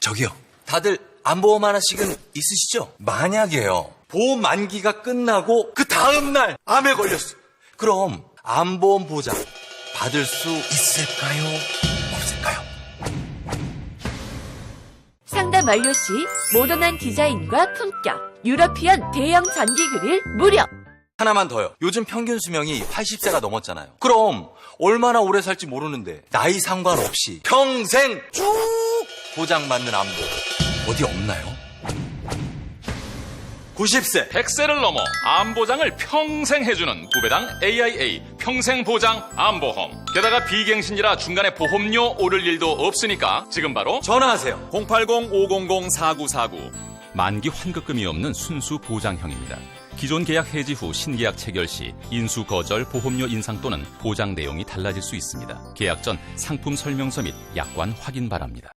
저기요. 다들 안보험 하나씩은 있으시죠? 만약에요. 보험 만기가 끝나고 그 다음 날 암에 걸렸어. 그럼 안보험 보장 받을 수 있을까요? 없을까요? 상담 완료 시 모던한 디자인과 품격, 유러피언 대형 전기 그릴 무료. 하나만 더요. 요즘 평균 수명이 80세가 넘었잖아요. 그럼 얼마나 오래 살지 모르는데 나이 상관없이 평생 쭉 보장받는 안보 어디 없나요? 90세 100세를 넘어 암보장을 평생 해주는 구배당 AIA 평생보장 암보험. 게다가 비갱신이라 중간에 보험료 오를 일도 없으니까 지금 바로 전화하세요. 080-500-4949 만기 환급금이 없는 순수 보장형입니다. 기존 계약 해지 후 신계약 체결 시 인수 거절 보험료 인상 또는 보장 내용이 달라질 수 있습니다. 계약 전 상품 설명서 및 약관 확인 바랍니다.